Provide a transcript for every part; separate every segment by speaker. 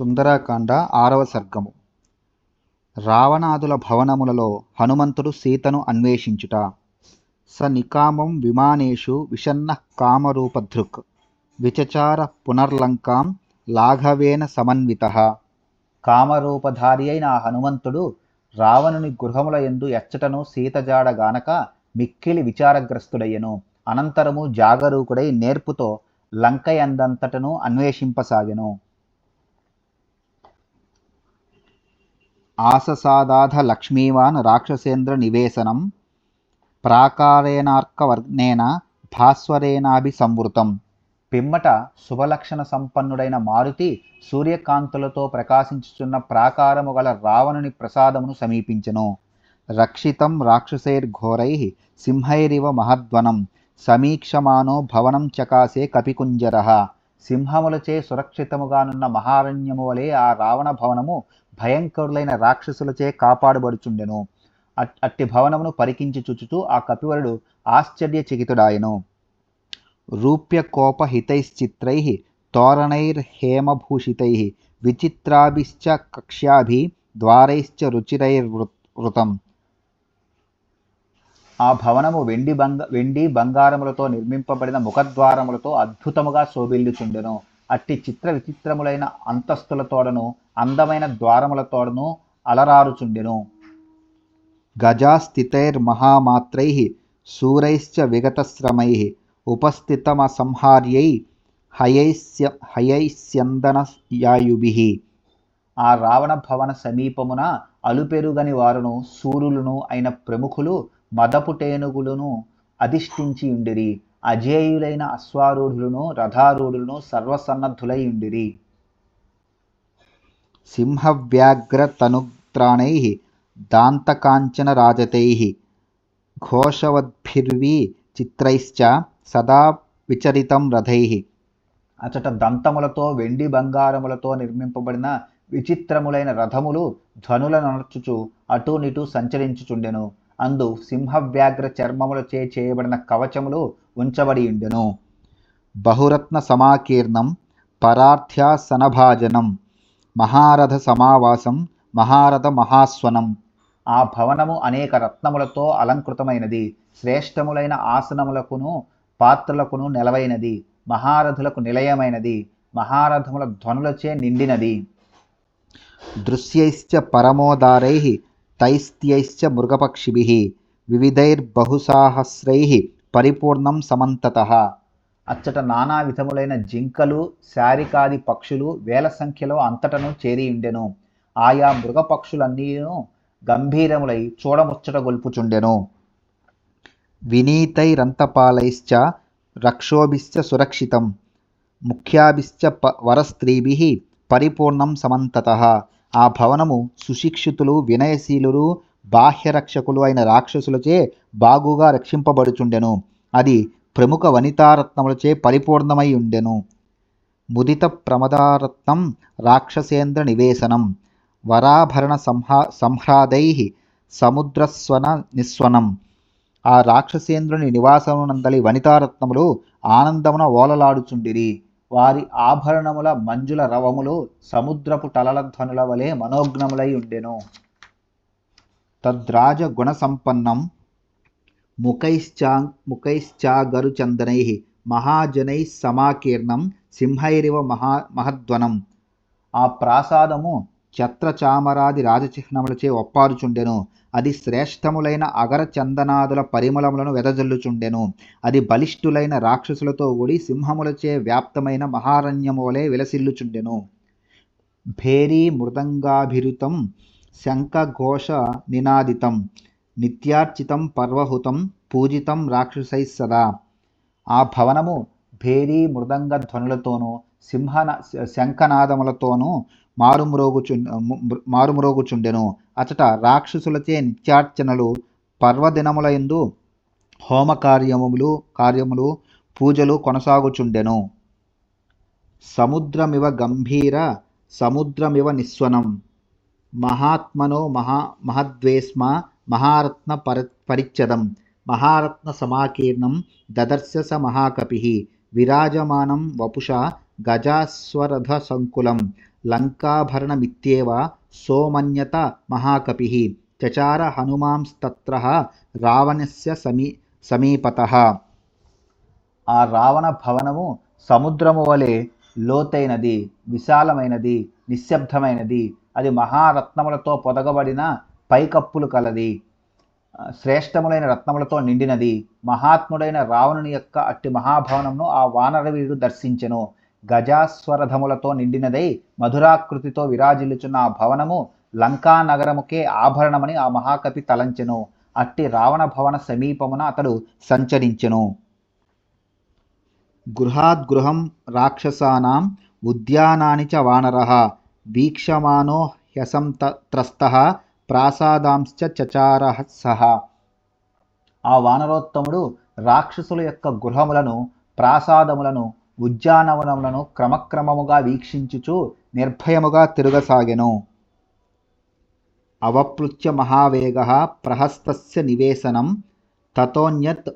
Speaker 1: సుందరకాండ ఆరవ సర్గము. రావణాదుల భవనములలో హనుమంతుడు సీతను అన్వేషించుట. స నికామం విమానేషు విషన్న కామరూపధృక్ విచచార పునర్లంకాం లాఘవేన సమన్వితః. కామరూపధారి అయిన ఆ హనుమంతుడు రావణుని గృహముల యందు ఎచ్చటను సీతజాడగానక మిక్కిలి విచారగ్రస్తుడయ్యను. అనంతరము జాగరూకుడై నేర్పుతో లంకయందంతటను అన్వేషింపసాగెను. ఆససాదాధ లక్ష్మీవాన్ రాక్షసేంద్ర నివేశనం ప్రాకారేణార్కవర్ణేన భాస్వరేణాభిసంవృతం పిమ్మట శుభలక్షణ సంపన్నుడైన మారుతి సూర్యకాంతులతో ప్రకాశించుచున్న ప్రాకారము గల రావణుని ప్రసాదమును సమీపించెను. రక్షితం రాక్షసైర్ఘోరై సింహైరివ మహద్వనం సమీక్షమానో భవనం చకాసే కపికుంజర. సింహములచే సురక్షితముగానున్న మహారణ్యము వలె ఆ రావణ భవనము భయంకరులైన రాక్షసులచే కాపాడబడుచుండెను. అట్- అట్టి భవనమును పరికించి చుచుచూ ఆ కపివరుడు ఆశ్చర్యచకితుడాయెను. రూప్యకోపహితైశ్చిత్రై తోరణైర్హేమభూషితై విచిత్రాభిశ్చ కక్ష్యాభి ద్వారైశ్చ రుచిరైర్వృతం ఆ భవనము వెండి బంగ వెండి బంగారములతో నిర్మింపబడిన ముఖద్వారములతో అద్భుతముగా శోభిల్లుచుండెను. అట్టి చిత్ర విచిత్రములైన అంతస్తుల తోడను అందమైన ద్వారముల తోడను అలరారుచుండెను. గజాస్థితైర్మహామాత్రై శూరైశ్చ విగతశ్రమై ఉపస్థితమసంహార్యై హయైస్య హయైస్యందనయాయుభి. ఆ రావణ భవన సమీపమున అలుపెరుగని వారును సూరులను అయిన ప్రముఖులు మదపుటేనుగులను అధిష్ఠించి ఉండిరి అజేయులైన అశ్వారూఢులను రథారూఢులను సర్వసన్నద్ధులై ఉండిరి. సింహవ్యాఘ్రతనుత్రాణై దాంతకాంచన రాజతై ఘోషవద్భిర్వి చిత్రైశ్చ సదా విచరితం రథై. అచట దంతములతో వెండి బంగారములతో నిర్మింపబడిన విచిత్రములైన రథములు ధ్వనుల నడుచుచు అటూనిటూ సంచరించుచుండెను. అందు సింహవ్యాఘ్ర చర్మములచే చేయబడిన కవచములు ఉంచబడి ఉండెను. బహురత్న సమాకీర్ణం పరార్థ్యాసనభాజనం మహారథ సమావాసం మహారథ మహాస్వనం. ఆ భవనము అనేక రత్నములతో అలంకృతమైనది. శ్రేష్టములైన ఆసనములకును పాత్రలకును నెలవైనది. మహారథులకు నిలయమైనది. మహారథముల ధ్వనులచే నిండినది. దృశ్యైశ్చ పరమోదారై తైస్త్యైశ్చ మృగపక్షిభిः వివిధైర్బహుసాహస్రైः పరిపూర్ణం సమంతత. అచ్చట నానా విధములైన జింకలు శారికాది పక్షులు వేల సంఖ్యలో అంతటను చేరి ఉండెను. ఆయా మృగపక్షులన్నీను గంభీరములై చూడముచ్చట గొల్పుచుండెను. వినీతైరంతపాలైశ్చ రక్షోభిశ్చ సురక్షితం. ముఖ్యాభిశ్చ ప వరస్త్రీభి పరిపూర్ణం సమంతత. ఆ భవనము సుశిక్షితులు వినయశీలురు బాహ్యరక్షకులు అయిన రాక్షసులచే బాగుగా రక్షింపబడుచుండెను. అది ప్రముఖ వనితారత్నములచే పరిపూర్ణమై ఉండెను. ముదిత ప్రమదారత్నం రాక్షసేంద్ర నివేశనం. వరాభరణ సంహా సంహ్రాదై సముద్రస్వన నిస్వనం. ఆ రాక్షసేంద్రుని నివాసమునందలి వనితారత్నములు ఆనందమున ఓలలాడుచుండిరి. వారి ఆభరణముల మంజుల రవములు సముద్రపు టలల ధ్వనుల వలె మనోజ్ఞములై ఉండెను. తద్రాజ గుణసంపన్నం ముఖైశ్చా ముఖైశ్చాగరుచందనై మహాజనై సమాకీర్ణం సింహైరివ మహా మహద్వనం. ఆ ప్రాసాదము ఛత్రచామరాది రాజచిహ్నములచే ఒప్పారుచుండెను. అది శ్రేష్టములైన అగర చందనాదుల పరిమళములను వెదజల్లుచుండెను. అది బలిష్ఠులైన రాక్షసులతో కూడి సింహములచే వ్యాప్తమైన మహారణ్యము వలె విలసిల్లుచుండెను. భేరీ మృదంగాభిరుతం శంఖఘోష నినాదితం. నిత్యార్చితం పర్వహుతం పూజితం రాక్షసై సదా. ఆ భవనము భేరీ మృదంగ ధ్వనులతోనూ సింహన శంఖనాదములతోనూ మారుమ్రోగుచు మారుమ్రోగుచుండెను. అచట రాక్షసులచే నిత్యార్చనలు పర్వదినములయందు హోమ కార్యములు కార్యములు పూజలు కొనసాగుచుండెను. సముద్రమివ గంభీర సముద్రమివ నిస్వనం. మహాత్మనో మహా మహద్వేస్మ మహారత్న పర పరిచ్ఛదం. మహారత్న సమాకీర్ణం దదర్శ స మహాకపి. విరాజమానం వపుష గజాస్వరథసంకులం లంకాభరణమిత్యేవ సోమన్యత మహాకపిः చచార హనుమాంస్తత్ర రావణస్య సమీ సమీపత. ఆ రావణ భవనము సముద్రము వలె లోతైనది విశాలమైనది నిశ్శబ్దమైనది. అది మహారత్నములతో పొదగబడిన పైకప్పులు కలది. శ్రేష్టములైన రత్నములతో నిండినది. మహాత్ముడైన రావణుని యొక్క అట్టి మహాభవనమును ఆ వానరవీరుడు దర్శించెను. గజాస్వరధములతో నిండినదై మధురాకృతితో విరాజిల్లుచున్న ఆ భవనము లంకా నగరముకే ఆభరణమని ఆ మహాకవి తలంచెను. అట్టి రావణ భవన సమీపమున అతడు సంచరించెను. గృహాద్గృహం రాక్షసానాం ఉద్యానాని చ వానర వీక్షమానో హ్యసం త్రస్త ప్రాసాదాంశ్చ చచార సహ ఆ వానరోత్తముడు రాక్షసుల యొక్క గృహములను ప్రాసాదములను ఉద్యానవనములను క్రమక్రమముగా వీక్షించుచు నిర్భయముగా తిరగసాగెను. అవప్లుత్య మహావేగ ప్రహస్తస్య నివేశనం తతోన్యత్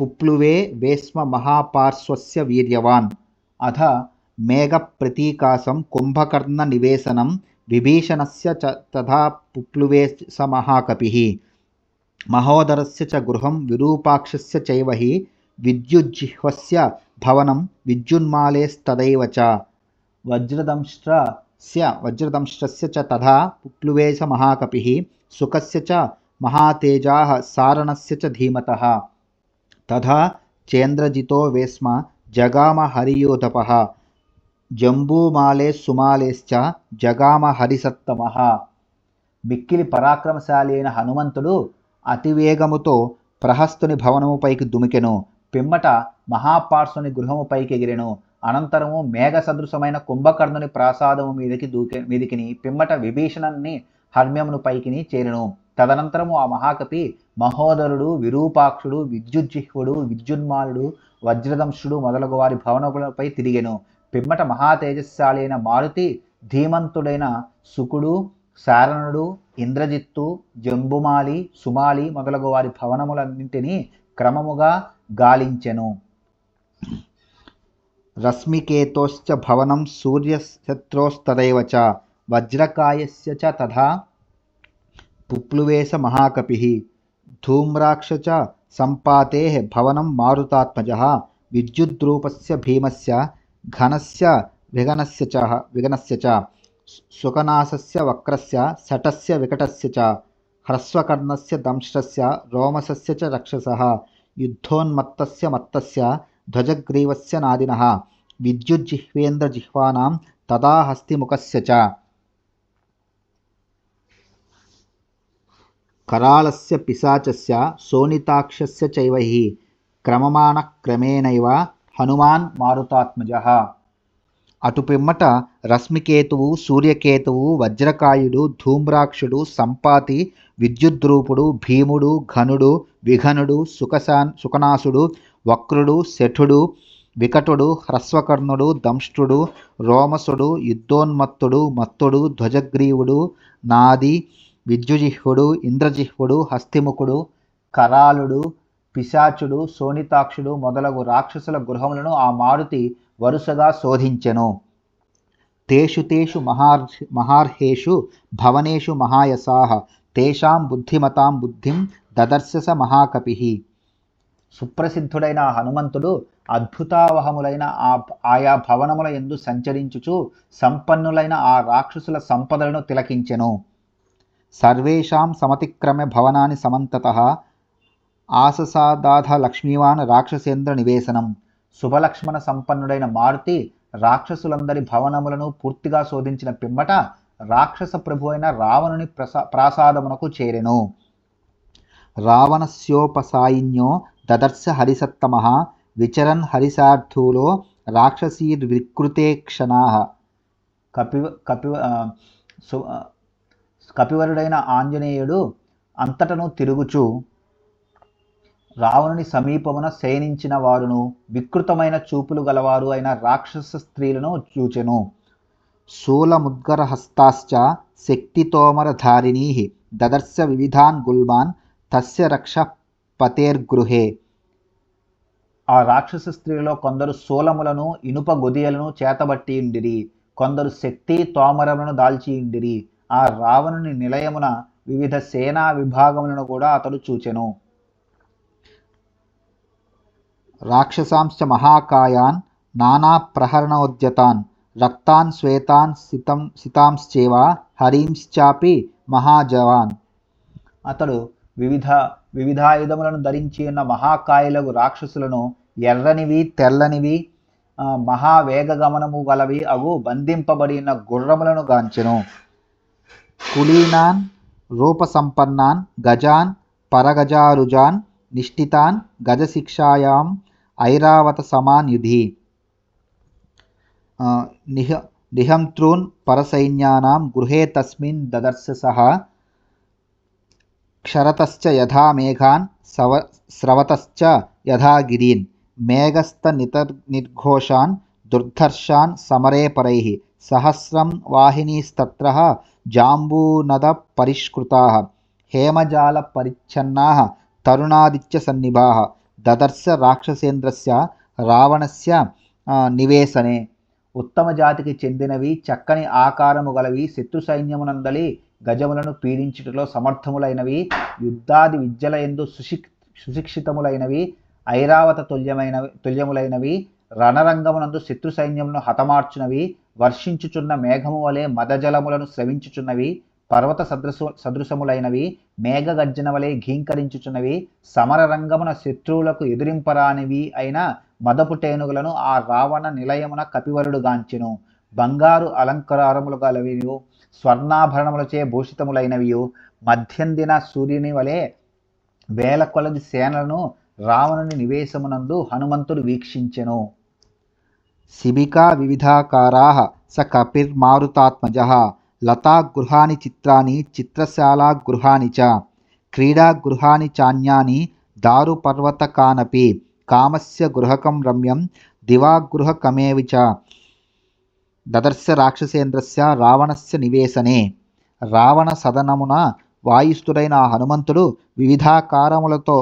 Speaker 1: పుప్లువే వేస్మ మహాపార్శ్వస్య వీర్యవాన్. అథ మేఘప్రతీకాసం కుంభకర్ణ నివేశనం విభీషణస్య చ తథా పుప్లువే స మహాకపిः. మహోదరస్య చ గృహం విరూపాక్షస్య చైవ హి విద్యుజ్జిహ్వస్య భవనం విద్యున్మాలేస్తదైవ చ వజ్రదంష్ట్రస్య వజ్రదంష్ట్రస్య చ తథా పుప్లువే స సుఖస్య చ మహాతేజాः సారణస్య చ ధీమతः. తథా చేంద్రజితో వేస్మ జగామ హరియోధపः జంబూమాలే సుమాలేశ్చ జగామ హరిసత్తమ మిక్కిలి పరాక్రమశాలి అయిన హనుమంతుడు అతివేగముతో ప్రహస్తుని భవనముపైకి దుమికెను. పిమ్మట మహాపార్శ్వని గృహముపైకి ఎగిరెను అనంతరము మేఘ సదృశమైన కుంభకర్ణుని ప్రాసాదము మీదకి దూకె మీదికిని పిమ్మట విభీషణుని హర్మ్యమును పైకిని చేరెను. తదనంతరము ఆ మహాకపి మహోదరుడు విరూపాక్షుడు విద్యుజ్జిహ్వుడు విద్యున్మాలుడు వజ్రదంశుడు మొదలగు వారి భవనములపై తిరిగెను. పిమ్మట మహాతేజస్శాలి అయిన మారుతి ధీమంతుడైన సుకుడు శారణుడు ఇంద్రజిత్తు జంబుమాలి సుమాలి మొదలగు వారి భవనములన్నింటినీ క్రమముగా గాలించెను రశ్మికేతోశ్చ భవనం సూర్యశత్రోస్తదైవ చ వజ్రకాయస్య చ తథా పుప్లువేశ మహాకపిः ధూమ్రాక్ష చ సంపాతే భవనం మారుతాత్మజः విద్యుద్రూపస్య భీమస్య ఘనస్య విఘనస్య చ విఘనస్య చ సుకనాసస్య వక్రస్య సటస్య వికటస్య చ ह्रस्वकर्णस्य दंश्रस्य रोमशस्य च मत युद्धोन्मत्तस्य ध्वजग्रीव से नादिनः, विद्युज्जिह्वेन्द्रजिह्वानां तदा हस्तिमुखस्य से कराळस्य से पिशाच से सोनीताक्ष क्रममाणः क्रमेण हनुमान मारुतात्मजः। అటు పిమ్మట రశ్మికేతువు సూర్యకేతువు వజ్రకాయుడు ధూమ్రాక్షుడు సంపాతి విద్యుద్రూపుడు భీముడు ఘనుడు విఘనుడు సుఖశాన్ సుఖనాసుడు వక్రుడు శఠుడు వికటుడు హ్రస్వకర్ణుడు దంష్టుడు రోమసుడు యుద్ధోన్మత్తుడు మత్తుడు ధ్వజగ్రీవుడు నాది విద్యుజిహ్వుడు ఇంద్రజిహ్వుడు హస్తిముఖుడు కరాళుడు పిశాచుడు సోనితాక్షుడు మొదలగు రాక్షసుల గృహములను ఆ మారుతి వరుసగా శోధించెను. తేషు తేషు మహార్ మహార్హేషు భవనేషు మహాయసాహ తేషాం బుద్ధిమతాం బుద్ధిం దదర్శస మహాకపి. సుప్రసిద్ధుడైన హనుమంతుడు అద్భుతావహములైన ఆ ఆయా భవనముల ఎందు సంచరించుచు సంపన్నులైన ఆ రాక్షసుల సంపదలను తిలకించెను. సర్వేషాం సమతిక్రమ్య భవనాన్ని సమంతత ఆససాదాధ లక్ష్మీవాన్ రాక్షసేంద్ర నివేశనం. శుభలక్ష్మణ సంపన్నుడైన మారుతి రాక్షసులందరి భవనములను పూర్తిగా శోధించిన పిమ్మట రాక్షస ప్రభు అయిన రావణుని ప్రసా ప్రాసాదమునకు చేరెను. రావణస్యోపసాయిన్యో దదర్శ హరిసత్తమ విచరన్ హరిసార్థూలో రాక్షసీర్వికృతే క్షణా. కపి కపి సు- కపివరుడైన ఆంజనేయుడు అంతటను తిరుగుచు రావణుని సమీపమున శయనించిన వారును వికృతమైన చూపులు గలవారు అయిన రాక్షస స్త్రీలను చూచెను. శూలముద్గరహస్తాశ్చ శక్తితోమరధారిణీ దదర్శ వివిధాన్ గుల్మాన్ తస్య రక్ష పతేర్గృహే. ఆ రాక్షస స్త్రీలలో కొందరు శూలములను ఇనుప గొదియలను చేతబట్టి ఉండిరి కొందరు శక్తి తోమరములను దాల్చి ఉండిరి ఆ రావణుని నిలయమున వివిధ సేనా విభాగములను కూడా అతడు చూచెను. రాక్షసాంశ మహాకాయాన్ నానా ప్రహరణోద్యతాన్ రక్తాన్ శ్వేతాన్ సితం సితాంశ్చేవ హరీంశ్చాపి మహాజవాన్. అతడు వివిధ వివిధాయుధములను ధరించి ఉన్న మహాకాయులకు రాక్షసులను ఎర్రనివి తెల్లనివి ఆ, మహావేగగమనము గలవి అగు బంధింపబడిన గుర్రములను గాంచెను. కులీనాన్ రూపసంపన్నాన్ గజాన్ పరగజారుజాన్ నిష్ఠితాన్ గజశిక్షాయాం ऐरावत समान्युधि निह निहन्त्रून् परसैन्यानां गृहे तस्मिन् ददर्श सः। क्षरतश्च यथा मेघान्, सव, स्रवतश्च यथा गिरीन्। मेघस्तनितर् निर्घोषान्, दुर्धर्षान् समरे परैः। सहस्रं वाहिनीस्तत्रः जाम्बूनदपरिष्कृताः हेमजालपरिच्छन्नाः तरुणादित्यसन्निभाः దదర్శ రాక్షసేంద్రస్య రావణస్య నివేశనే. ఉత్తమ జాతికి చెందినవి చక్కని ఆకారము గలవి శత్రు సైన్యమునందలి గజములను పీడించుటలో సమర్థములైనవి యుద్ధాది విద్యల ఎందు సుశిక్ సుశిక్షితములైనవి ఐరావత తుల్యమైన తుల్యములైనవి రణరంగమునందు శత్రు సైన్యమును హతమార్చునవి వర్షించుచున్న మేఘము వలె మదజలములను స్రవించుచున్నవి పర్వత సదృశ సదృశములైనవి మేఘగర్జన వలె ఘీంకరించుచున్నవి సమరరంగమున శత్రువులకు ఎదురింపరానివి అయిన మదపు టేనుగులను ఆ రావణ నిలయమున కపివరుడు గాంచెను బంగారు అలంకారములు గలవియు స్వర్ణాభరణములచే భూషితములైనవియు. మధ్యందిన సూర్యుని వలె వేల కొలది సేనలను రావణుని నివేశమునందు హనుమంతుడు వీక్షించెను. శిబికా వివిధాకారా స కపిర్మారుతాత్మజ లతాగృహాని చిత్రాని చిత్రశాలాగృహాని చ క్రీడాగృహాని చాన్యాని దారుపర్వతకానపి కామస్య గృహకం రమ్యం దివాగృహకమేవి చ దదర్శ రాక్షసేంద్రస్య రావణస్య నివేశనే. రావణ సదనమున వాయుస్థుడైన ఆ హనుమంతుడు వివిధాకారములతో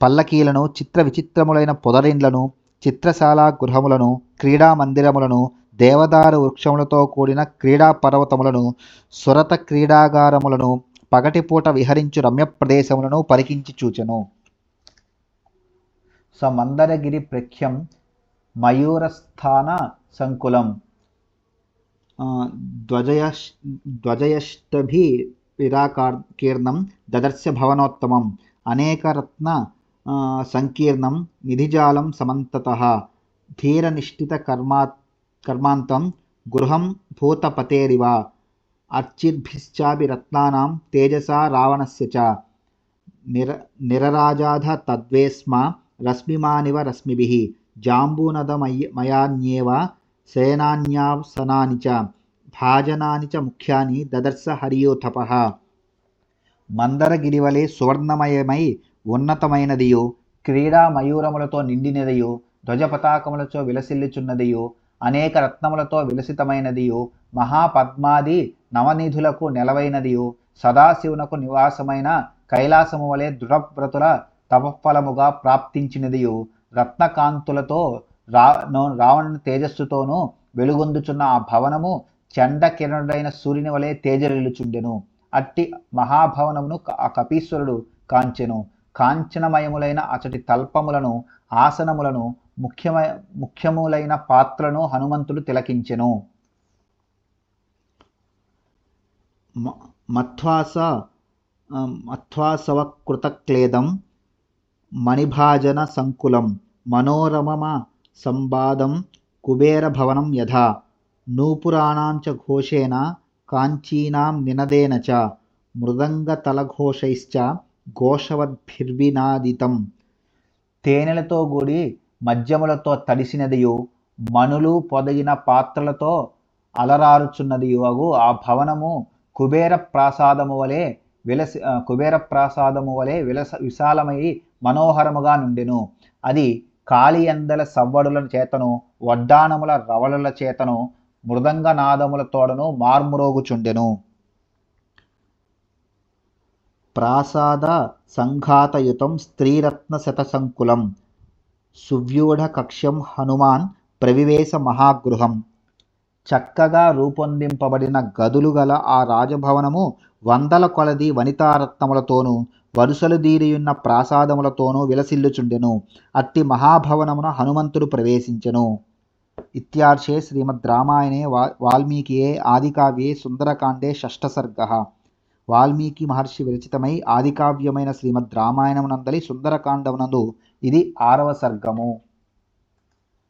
Speaker 1: పల్లకీలను చిత్ర విచిత్రములైన పొదరిండ్లను చిత్రశాల గృహములను క్రీడా మందిరములను దేవదారు వృక్షములతో కూడిన క్రీడా పర్వతములను సురత క్రీడాగారములను పగటిపూట విహరించు రమ్య ప్రదేశములను పరికించి చూచెను. స మందరగిరి ప్రఖ్యం మయూరస్థాన సంకులం. ఆ, ధ్వజయష్టభి విరాకార్ కీర్ణం దదర్శ భవనోత్తమం. అనేకరత్న రత్న సంకీర్ణం నిధిజాలం సమంతత. ధీరనిష్ఠిత కర్మాత్ కర్మాంతం గృహం భూతపతేరివ అర్చిర్భిశ్చాపి రత్నానాం తేజసా రావణస్య చ నిర నిరరాజాధ తద్వేస్మ రశ్మిమానివ రశ్మిభిः జాంబూనదమయ మయాన్యేవ సేనాన్యాసనాని చ భాజనాని చ ముఖ్యాని దదర్శ హరియోథప మందరగిరివలే సువర్ణమయమై ఉన్నతమైనదియు క్రీడా మయూరములతో నిండినదియు ధ్వజపతాకములతో విలసిల్లుచున్నదియు అనేక రత్నములతో విలసితమైనదియు. మహాపద్మాది నవనిధులకు నెలవైనదియు. సదాశివునకు నివాసమైన కైలాసము వలె దృఢవ్రతుల తపఫలముగా ప్రాప్తించినదియు. రత్నకాంతులతో రా రావణ రావణుని తేజస్సుతోనూ వెలుగొందుచున్న ఆ భవనము చండకిరణుడైన సూర్యుని వలె తేజరిల్లుచుండెను అట్టి మహాభవనమును ఆ కపీశ్వరుడు కాంచెను. కాంచనమయములైన అచటి తల్పములను ఆసనములను ముఖ్యమై ముఖ్యములైన పాత్రను హనుమంతుడు తిలకించెను. మధ్వాస మధ్వాసవ కృతక్లేదం మణిభాజన సంకులం మనోరమమ సంవాదం కుబేరభవనం యథా నూపురాణాం చ ఘోషేణ కాంచీనాం నినదేన చ మృదంగతలఘోషైశ్చ ఘోషవద్భిర్వినాదితం. తేనెలతో కూడి మద్యములతో తడిసినదియు మణులు పొదగిన పాత్రలతో అలరారుచున్నదియు. అగు ఆ భవనము కుబేర ప్రాసాదము వలె విలసి కుబేర ప్రాసాదము వలె విలస విశాలమై మనోహరముగా నుండెను. అది కాళియందల సవ్వడుల చేతను వడ్డానముల రవళుల చేతను మృదంగనాదములతోడను మార్మురోగుచుండెను. ప్రాసాద సంఘాతయుతం స్త్రీరత్న శతసంకులం. సువ్యూఢ కక్ష్యం హనుమాన్ ప్రవివేశ మహాగృహం. చక్కగా రూపొందింపబడిన గదులు గల ఆ రాజభవనము వందల కొలది వనితారత్నములతోనూ వరుసలు దీరియున్న ప్రాసాదములతోనూ విలసిల్లుచుండెను. అట్టి మహాభవనమున హనుమంతుడు ప్రవేశించెను. ఇత్యార్షే శ్రీమద్ రామాయణే వా వాల్మీకియే ఆదికావ్యే సుందరకాండే షష్టసర్గ. వాల్మీకి మహర్షి విరచితమై ఆదికావ్యమైన శ్రీమద్ రామాయణమునందలి సుందరకాండమునందు ఇది ఆరవ సర్గము.